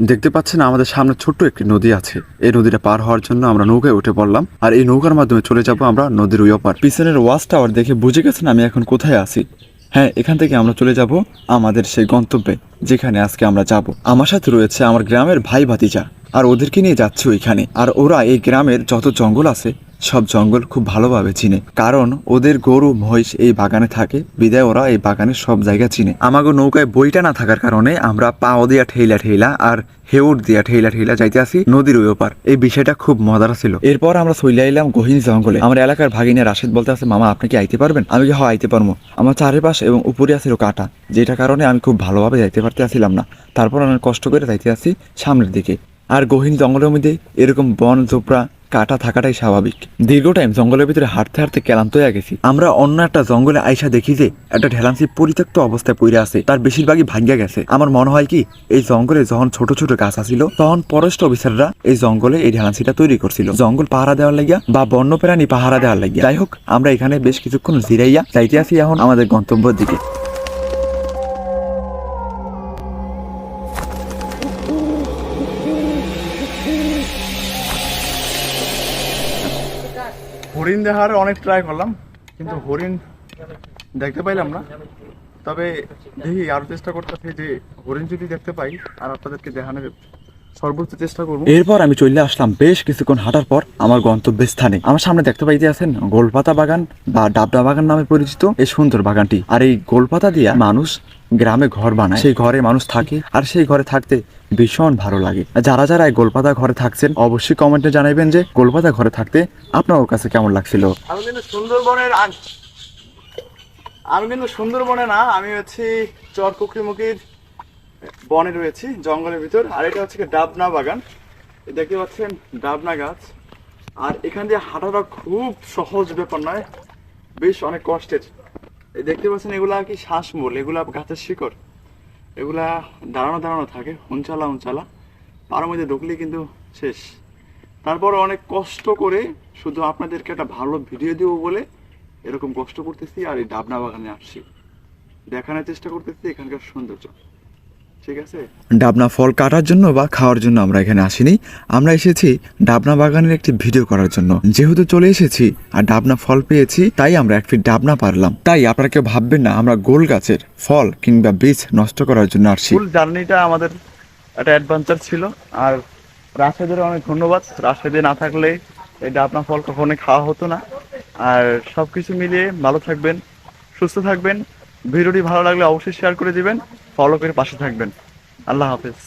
দেখতে পাচ্ছেন আমাদের সামনে ছোট্ট একটি নদী আছে। এই নদীটা পার হওয়ার জন্য আমরা নৌকায় উঠে পড়লাম। আর এই নৌকার মাধ্যমে চলে যাব আমরা নদীর ওই অপার পিছনের ওয়াচ টাওয়ার দেখে বুঝে গেছেন আমি এখন কোথায় আছি। হ্যাঁ এখান থেকে আমরা চলে যাব আমাদের সেই গন্তব্যে, যেখানে আজকে আমরা যাব। আমার সাথে রয়েছে আমার গ্রামের ভাই ভাতিজা, আর ওদেরকে নিয়ে যাচ্ছে ওইখানে। আর ওরা এই গ্রামের যত জঙ্গল আছে সব জঙ্গল খুব ভালোভাবে চিনে। কারণ ওদের গরু, মহিষ এই বাগানে থাকে, বিদায় ওরা এই বাগানের সব জায়গা চিনে। আমাগো নৌকায় বইটা না থাকার কারণে আমরা পাও দিয়া ঠেইলা ঠেইলা আর হেউট দিয়া ঠেইলা ঠেইলা যাইতে আসি নদীর ওই ওপার। এই বিষয়টা খুব মজার ছিল। এরপর আমরা চলে এলাম গহীন জঙ্গলে। আমার এলাকার ভাগিনা রাশেদ বলতে আছে, মামা, আপনি কি আইতে পারবেন? আমি কি হ্যাঁ আইতে পারব আমার চারিপাশ এবং উপরে আছিল কাটা, যেটা কারণে আমি খুব ভালোভাবে যাইতে পারতে আসছিলাম না। তারপর আমি কষ্ট করে যাইতে আসি সামনের দিকে। আর গহীন জঙ্গলের মধ্যে এরকম বন জোপড়া কাটা থাকাটাই স্বাভাবিক। দীর্ঘ টাইম জঙ্গলের ভিতরে হাঁটতে হাঁটতে ক্লান্ত হয়ে গেছি। আমরা অন্য একটা জঙ্গলে আইসা দেখি যে একটা ঢেলান্সি পরিত্যক্ত অবস্থায় পড়ে আছে। তার বেশিরভাগই ভাঙ্গা গেছে। আমার মনে হয় কি, এই জঙ্গলে যখন ছোট ছোট গাছ আছিল তখন ফরেস্ট অফিসাররা এই জঙ্গলে এই ঢেলান্সিটা তৈরি করছিল। জঙ্গল পাহারা দেওয়ার লাগিয়া বা বন্য প্রাণী পাহারা দেওয়ার লাগিয়া। যাই হোক, আমরা এখানে বেশ কিছুক্ষণ জিরাইয়া যাইতে আসি এখন আমাদের গন্তব্যের দিকে। হরিণ দেখার অনেক ট্রাই করলাম, কিন্তু হরিণ দেখতে পাইলাম না। তবে দেখি, আরও চেষ্টা করতেছি যে হরিণ যদি দেখতে পাই, আর আপনাদেরকে দেখানোর সর্বোচ্চ চেষ্টা করব। এরপর আমি চলে আসলাম বেশ কিছুক্ষণ হাঁটার পর আমার গন্তব্যের স্থানে আমার সামনে দেখতে পাইতে আছেন গোলপাতা বাগান বা ডাবডা বাগান নামে পরিচিত এই সুন্দর বাগানটি। আর এই গোলপাতা দিয়া মানুষ গ্রামে ঘর বানায়। সেই ঘরে মানুষ থাকে আর সেই ঘরে থাকতে ভীষণ ভালো লাগে। যারা যারা এই গোলপাতা ঘরে থাকছেন, অবশ্যই কমেন্টে জানাবেন যে গোলপাতা ঘরে থাকতে আপনার ওর কাছে কেমন লাগছিল। আমি কিন্তু সুন্দরবনের আমি কিন্তু সুন্দরবনে না, আমি হচ্ছে চরকুকরিমুখির বনে রয়েছি, জঙ্গলের ভিতর। আর এটা হচ্ছে ডাবনা বাগান। দেখতে পাচ্ছেন ডাবনা গাছ। আর এখান দিয়ে হাঁটাটা খুব সহজ ব্যাপার নয়, বেশ অনেক কষ্টের। দেখতে পাচ্ছেন, এগুলা কি শ্বাসমূল? এগুলা গাছের শিকড়? এগুলা দাঁড়ানো দাঁড়ানো থাকে উঞ্চালা উঞ্চালা তার মধ্যে ঢুকলে কিন্তু শেষ। তারপর অনেক কষ্ট করে শুধু আপনাদেরকে একটা ভালো ভিডিও দেবো বলে এরকম কষ্ট করতেছি আর এই ডাবনা বাগানে আসছি। দেখানোর চেষ্টা করতেছি, এখানকার সৌন্দর্য। ঠিক আছে? ডাবনা ফল কাটার জন্য বা খাওয়ার জন্য আমরা এখানে আসিনি। আমরা এসেছি ডাবনা বাগানের একটি ভিডিও করার জন্য। যেহেতু চলে এসেছি আর ডাবনা ফল পেয়েছি তাই আমরা একটি ডাবনা পারলাম। তাই আপনারা কেউ ভাববেন না আমরা গোল গাছের ফল কিংবা বীজ নষ্ট করার জন্য আসছি। ফুল জার্নিটা আমাদের একটা অ্যাডভেঞ্চার ছিল। আর রাশেদের অনেক ধন্যবাদ। রাশেদে না থাকলে এই ডাবনা ফল কখনোই খাওয়া হতো না। আর সব কিছু মিলিয়ে ভালো থাকবেন সুস্থ থাকবেন। ভিডিওটি ভালো লাগলে অবশ্যই শেয়ার করে দিবেন ফলো করে পাশে থাকবেন। আল্লাহ হাফেজ।